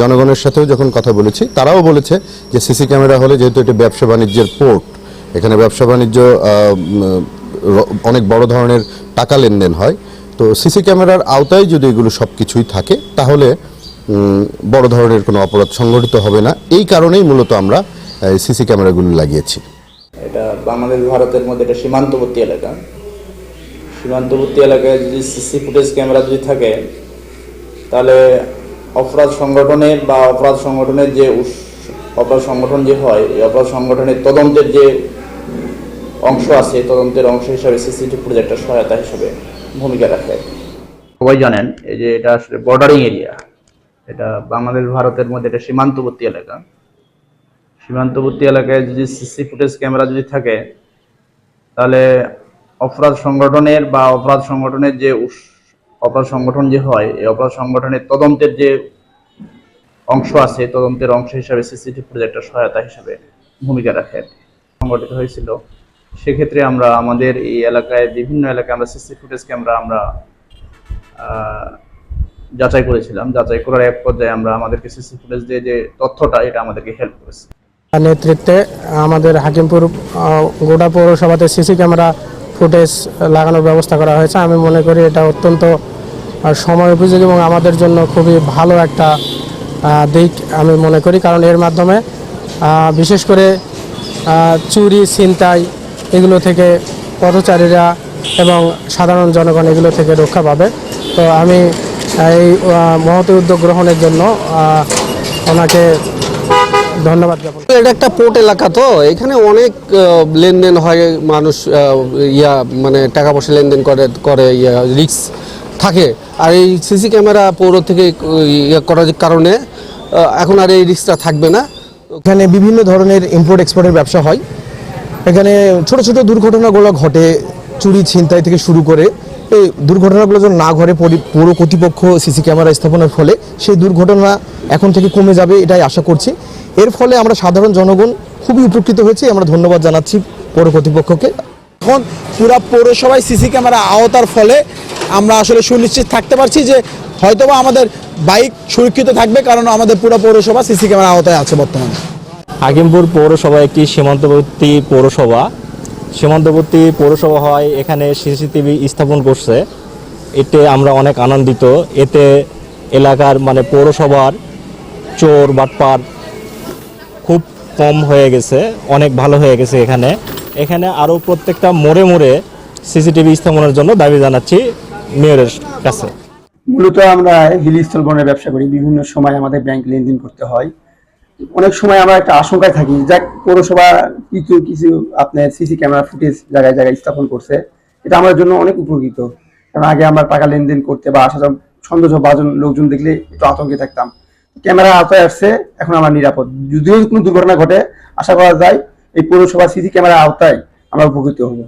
জনগণের সাথেও যখন কথা বলেছি, তারাও বলেছে যে সিসি ক্যামেরা হলে যেহেতু এটি ব্যবসা বাণিজ্যের পোর্ট এখানে ব্যবসা বাণিজ্য অনেক বড় ধরনের টাকা লেনদেন হয়। তো সিসি ক্যামেরার আওতায় যদি এগুলো সব কিছুই থাকে, তাহলে বড় ধরনের কোনো অপরাধ সংগঠিত হবে না। এই কারণেই মূলত আমরা সিসি ক্যামেরাগুলো লাগিয়েছি। এটা বাংলাদেশ, ভারতের মধ্যে এটা সীমান্তবর্তী এলাকা। সীমান্তবর্তী এলাকায় যদি সিসি ফুটেজ ক্যামেরা যদি থাকে, তাহলে অপরাধ সংগঠনের বা অপরাধ সংগঠনের যে অপরাধ সংগঠন যে হয়, এই অপরাধ সংগঠনের তদন্তের যে অংশ আছে, তদন্তের অংশ হিসাবে সিসিটিভি একটা সহায়তা হিসাবে ভূমিকা রাখে। সবাই জানেন, এই যে এটা আসলে বর্ডারিং এরিয়া এটা বাংলাদেশ, ভারতের মধ্যে এটা সীমান্তবর্তী এলাকা। সীমান্তবর্তী এলাকায় যদি সিসি ফুটেজ ক্যামেরা যদি থাকে, তাহলে অপরাধ সংগঠনের বা অপরাধ সংগঠনের যে অপরাধ সংগঠন যে হয়, এই অপরাধ সংগঠনের তদন্তের যে অংশ আছে, তদন্তের অংশ হিসাবে ফুটেজ একটা সহায়তা হিসাবে ভূমিকা রাখে সংগঠিত হয়েছিল। সেক্ষেত্রে আমরা আমাদের এই এলাকায়, বিভিন্ন এলাকায় আমরা সিসি ফুটেজ ক্যামেরা আমরা যাচাই করেছিলাম। যাচাই করার এক পর্যায়ে আমরা আমাদেরকে সিসি ফুটেজ দিয়ে যে তথ্যটা, এটা আমাদেরকে হেল্প করেছে। নেতৃত্বে আমাদের হাকিমপুর গোটা পৌরসভাতে সিসি ক্যামেরা ফুটেজ লাগানোর ব্যবস্থা করা হয়েছে। আমি মনে করি এটা অত্যন্ত সময় উপযোগী এবং আমাদের জন্য খুবই ভালো একটা দিক আমি মনে করি। কারণ এর মাধ্যমে বিশেষ করে চুরি, ছিনতাই এগুলো থেকে পথচারীরা এবং সাধারণ জনগণ এগুলো থেকে রক্ষা পাবে। তো আমি এই মহতি উদ্যোগ গ্রহণের জন্য ওনাকে ধন্যবাদ জ্ঞাপন এটা একটা পোর্ট এলাকা তো এখানে অনেক লেনদেন হয় মানুষ ইয়া মানে টাকা পয়সা লেনদেন করে করে ইয়া রিক্স থাকে। আর এই সিসি ক্যামেরা পৌর থেকে ইয়া করার কারণে এখন আর এই রিক্সটা থাকবে না। এখানে বিভিন্ন ধরনের ইম্পোর্ট এক্সপোর্টের ব্যবসা হয়। এখানে ছোট ছোট দুর্ঘটনাগুলো ঘটে চুরি ছিনতাই থেকে শুরু করে এই দুর্ঘটনাগুলো যেন না ঘরে পরি- পৌর কর্তৃপক্ষ সিসি ক্যামেরা স্থাপনের ফলে সেই দুর্ঘটনা এখন থেকে কমে যাবে এটাই আশা করছি। এর ফলে আমরা সাধারণ জনগণ খুবই উপকৃত হয়েছি। আমরা ধন্যবাদ জানাচ্ছি পৌর কর্তৃপক্ষকে। এখন পুরা পৌরসভায় সিসি ক্যামেরা আওতার ফলে আমরা আসলে সুনিশ্চিত থাকতে পারছি যে হয়তোবা আমাদের বাইক সুরক্ষিত থাকবে, কারণ আমাদের পুরো পৌরসভা সিসি ক্যামেরা আওতায় আছে বর্তমানে। হাকিমপুর পৌরসভা একটি সীমান্তবর্তী পৌরসভা। সীমান্তবর্তী পৌরসভা হয়, এখানে সিসিটিভি স্থাপন করছে। এতে আমরা অনেক আনন্দিত। এতে এলাকার মানে পৌরসভার চোর, বাটপার খুব কম হয়ে গেছে, অনেক ভালো হয়ে গেছে এখানে। এখানে আরও প্রত্যেকটা মোড়ে মোড়ে সিসিটিভি স্থাপনের জন্য দাবি জানাচ্ছি মেয়রের কাছে। মূলত আমরা হিল স্থলবনের ব্যবসা করি, বিভিন্ন সময় আমাদের ব্যাংক লেনদেন করতে হয়। অনেক সময় আমরা একটা আশঙ্কায় থাকি, যাক পৌরসভা কিছু কিছু আপনার সিসি ক্যামেরা ফুটেজ জায়গায় জায়গায় স্থাপন করছে, এটা আমার জন্য অনেক উপকৃত। কারণ আগে আমরা টাকা লেনদেন করতে বা আসা সন্দেহ বাজন লোকজন দেখলে একটু আতঙ্কে থাকতাম। ক্যামেরা আওতায় আসছে, এখন আমার নিরাপদ। যদিও কোনো দুর্ঘটনা ঘটে, আশা করা যায় এই পৌরসভা সিসি ক্যামেরা আওতায় আমরা উপকৃত হব।